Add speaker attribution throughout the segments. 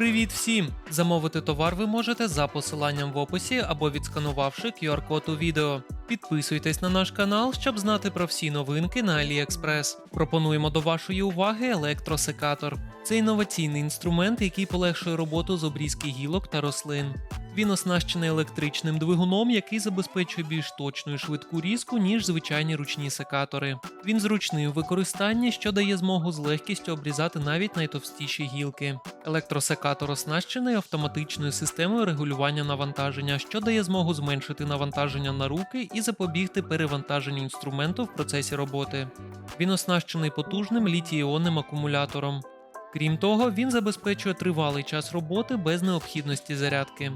Speaker 1: Привіт всім! Замовити товар ви можете за посиланням в описі або відсканувавши QR-код у відео. Підписуйтесь на наш канал, щоб знати про всі новинки на AliExpress. Пропонуємо до вашої уваги електросекатор. Це інноваційний інструмент, який полегшує роботу з обрізки гілок та рослин. Він оснащений електричним двигуном, який забезпечує більш точну і швидку різку, ніж звичайні ручні секатори. Він зручний у використанні, що дає змогу з легкістю обрізати навіть найтовстіші гілки. Електросекатор оснащений автоматичною системою регулювання навантаження, що дає змогу зменшити навантаження на руки і запобігти перевантаженню інструменту в процесі роботи. Він оснащений потужним літій-іонним акумулятором. Крім того, він забезпечує тривалий час роботи без необхідності зарядки.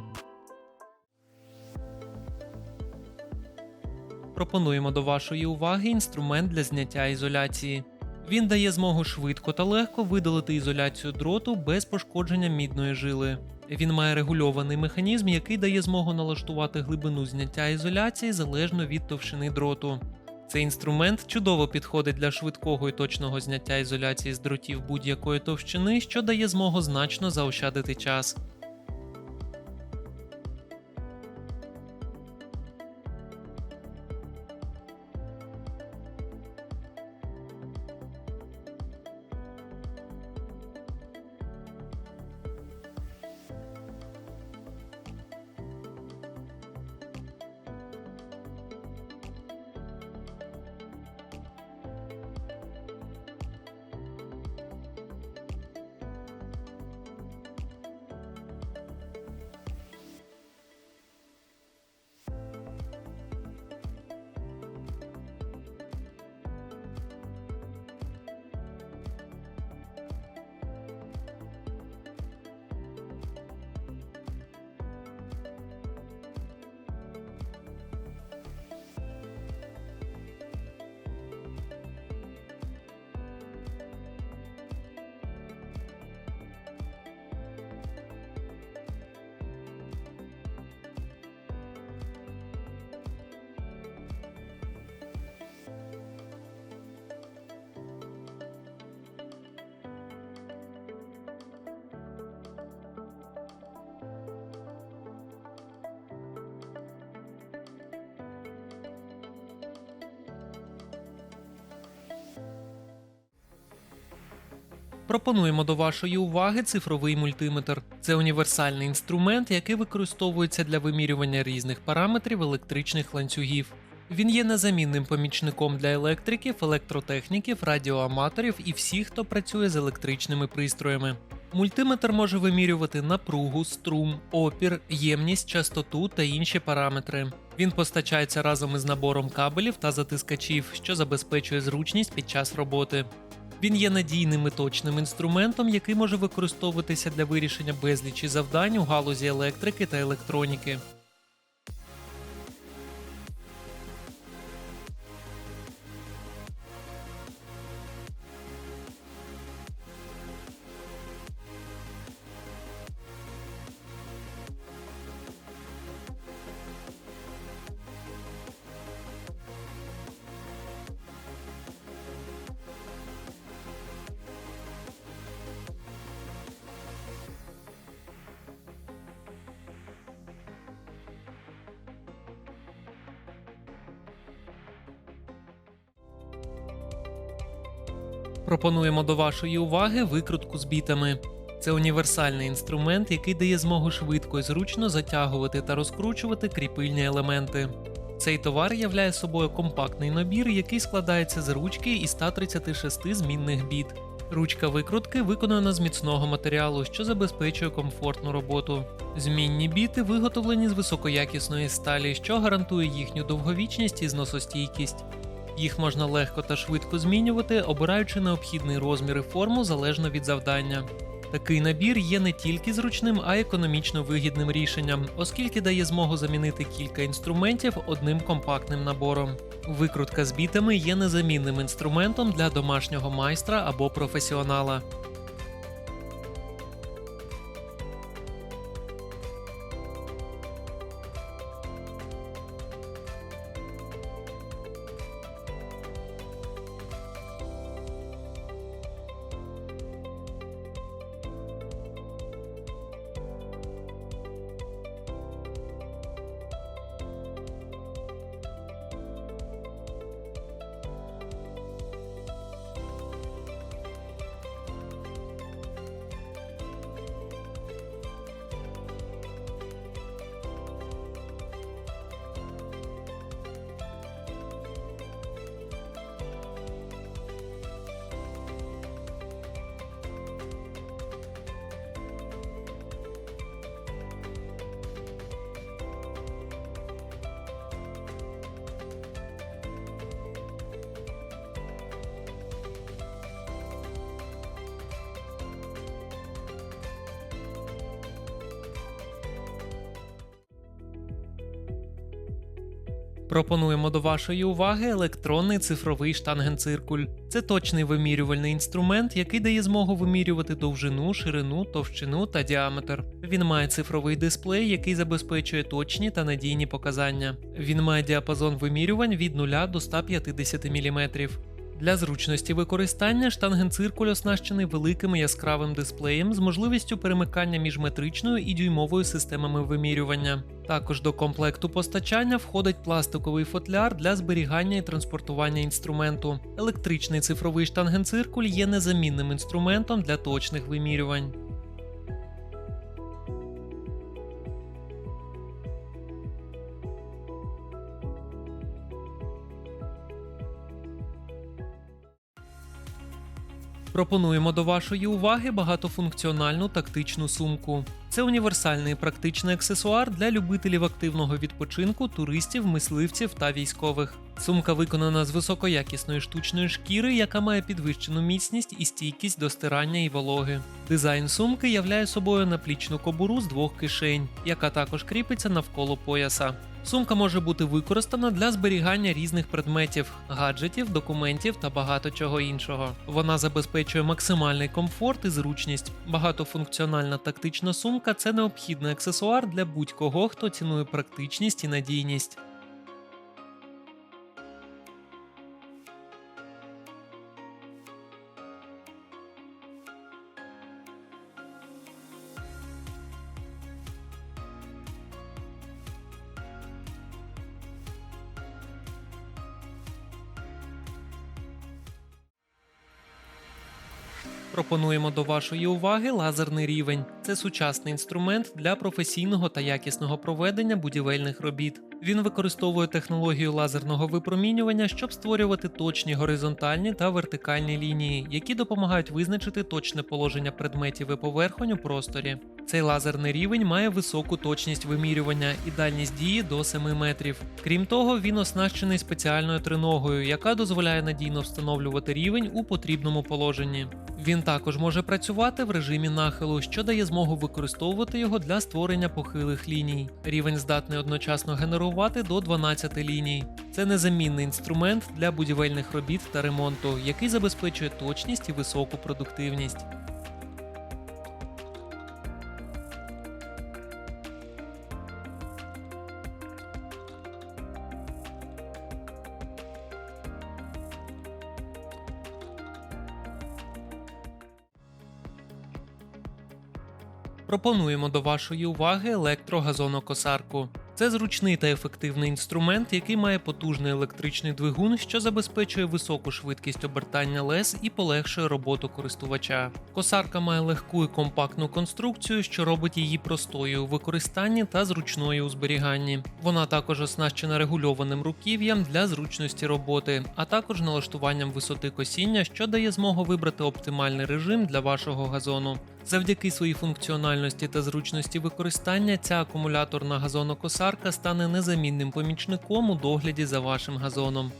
Speaker 1: Пропонуємо до вашої уваги інструмент для зняття ізоляції. Він дає змогу швидко та легко видалити ізоляцію дроту без пошкодження мідної жили. Він має регульований механізм, який дає змогу налаштувати глибину зняття ізоляції залежно від товщини дроту. Цей інструмент чудово підходить для швидкого і точного зняття ізоляції з дротів будь-якої товщини, що дає змогу значно заощадити час. Пропонуємо до вашої уваги цифровий мультиметр. Це універсальний інструмент, який використовується для вимірювання різних параметрів електричних ланцюгів. Він є незамінним помічником для електриків, електротехніків, радіоаматорів і всіх, хто працює з електричними пристроями. Мультиметр може вимірювати напругу, струм, опір, ємність, частоту та інші параметри. Він постачається разом із набором кабелів та затискачів, що забезпечує зручність під час роботи. Він є надійним і точним інструментом, який може використовуватися для вирішення безлічі завдань у галузі електрики та електроніки. Пропонуємо до вашої уваги викрутку з бітами. Це універсальний інструмент, який дає змогу швидко і зручно затягувати та розкручувати кріпильні елементи. Цей товар являє собою компактний набір, який складається з ручки і 136 змінних біт. Ручка викрутки виконана з міцного матеріалу, що забезпечує комфортну роботу. Змінні біти виготовлені з високоякісної сталі, що гарантує їхню довговічність і зносостійкість. Їх можна легко та швидко змінювати, обираючи необхідний розмір і форму залежно від завдання. Такий набір є не тільки зручним, а й економічно вигідним рішенням, оскільки дає змогу замінити кілька інструментів одним компактним набором. Викрутка з бітами є незамінним інструментом для домашнього майстра або професіонала. Пропонуємо до вашої уваги електронний цифровий штангенциркуль. Це точний вимірювальний інструмент, який дає змогу вимірювати довжину, ширину, товщину та діаметр. Він має цифровий дисплей, який забезпечує точні та надійні показання. Він має діапазон вимірювань від 0 до 150 мм. Для зручності використання штангенциркуль оснащений великим яскравим дисплеєм з можливістю перемикання між метричною і дюймовою системами вимірювання. Також до комплекту постачання входить пластиковий футляр для зберігання і транспортування інструменту. Електричний цифровий штангенциркуль є незамінним інструментом для точних вимірювань. Пропонуємо до вашої уваги багатофункціональну тактичну сумку. Це універсальний практичний аксесуар для любителів активного відпочинку, туристів, мисливців та військових. Сумка виконана з високоякісної штучної шкіри, яка має підвищену міцність і стійкість до стирання і вологи. Дизайн сумки являє собою наплічну кобуру з двох кишень, яка також кріпиться навколо пояса. Сумка може бути використана для зберігання різних предметів, гаджетів, документів та багато чого іншого. Вона забезпечує максимальний комфорт і зручність. Багатофункціональна тактична сумка це необхідний аксесуар для будь-кого, хто цінує практичність і надійність. Пропонуємо до вашої уваги лазерний рівень. Це сучасний інструмент для професійного та якісного проведення будівельних робіт. Він використовує технологію лазерного випромінювання, щоб створювати точні горизонтальні та вертикальні лінії, які допомагають визначити точне положення предметів і поверхонь у просторі. Цей лазерний рівень має високу точність вимірювання і дальність дії до 7 метрів. Крім того, він оснащений спеціальною триногою, яка дозволяє надійно встановлювати рівень у потрібному положенні. Він також може працювати в режимі нахилу, що дає змогу використовувати його для створення похилих ліній. Рівень здатний одночасно генерувати до 12 ліній. Це незамінний інструмент для будівельних робіт та ремонту, який забезпечує точність і високу продуктивність. Пропонуємо до вашої уваги електрогазонокосарку. Це зручний та ефективний інструмент, який має потужний електричний двигун, що забезпечує високу швидкість обертання лез і полегшує роботу користувача. Косарка має легку і компактну конструкцію, що робить її простою у використанні та зручною у зберіганні. Вона також оснащена регульованим руків'ям для зручності роботи, а також налаштуванням висоти косіння, що дає змогу вибрати оптимальний режим для вашого газону. Завдяки своїй функціональності та зручності використання ця акумуляторна газонокосарка стане незамінним помічником у догляді за вашим газоном.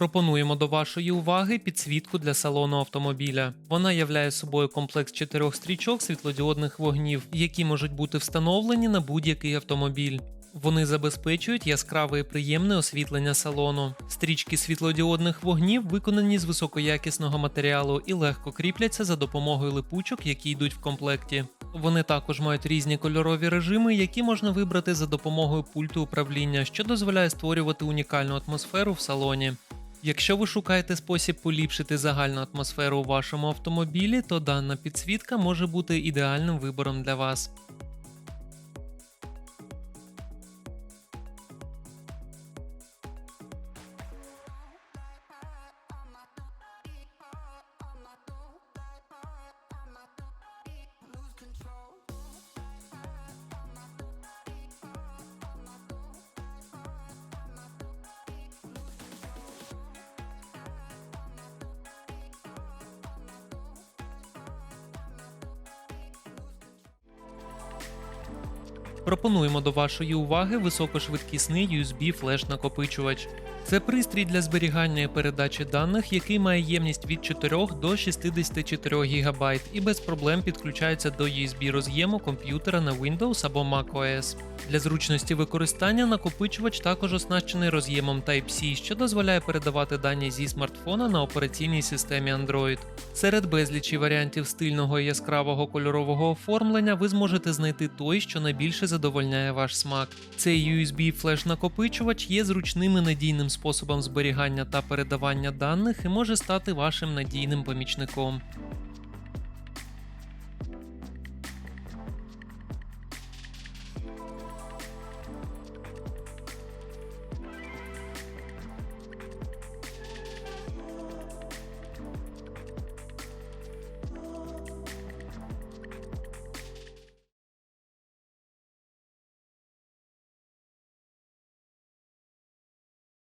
Speaker 1: Пропонуємо до вашої уваги підсвітку для салону автомобіля. Вона являє собою комплекс чотирьох стрічок світлодіодних вогнів, які можуть бути встановлені на будь-який автомобіль. Вони забезпечують яскраве і приємне освітлення салону. Стрічки світлодіодних вогнів виконані з високоякісного матеріалу і легко кріпляться за допомогою липучок, які йдуть в комплекті. Вони також мають різні кольорові режими, які можна вибрати за допомогою пульту управління, що дозволяє створювати унікальну атмосферу в салоні. Якщо ви шукаєте спосіб поліпшити загальну атмосферу у вашому автомобілі, то дана підсвітка може бути ідеальним вибором для вас. Пропонуємо до вашої уваги високошвидкісний USB флеш-накопичувач. Це пристрій для зберігання і передачі даних, який має ємність від 4 до 64 ГБ і без проблем підключається до USB роз'єму комп'ютера на Windows або macOS. Для зручності використання накопичувач також оснащений роз'ємом Type-C, що дозволяє передавати дані зі смартфона на операційній системі Android. Серед безлічі варіантів стильного і яскравого кольорового оформлення ви зможете знайти той, що найбільше задовольняє ваш смак. Цей USB флеш-накопичувач є зручним і надійним способом зберігання та передавання даних і може стати вашим надійним помічником.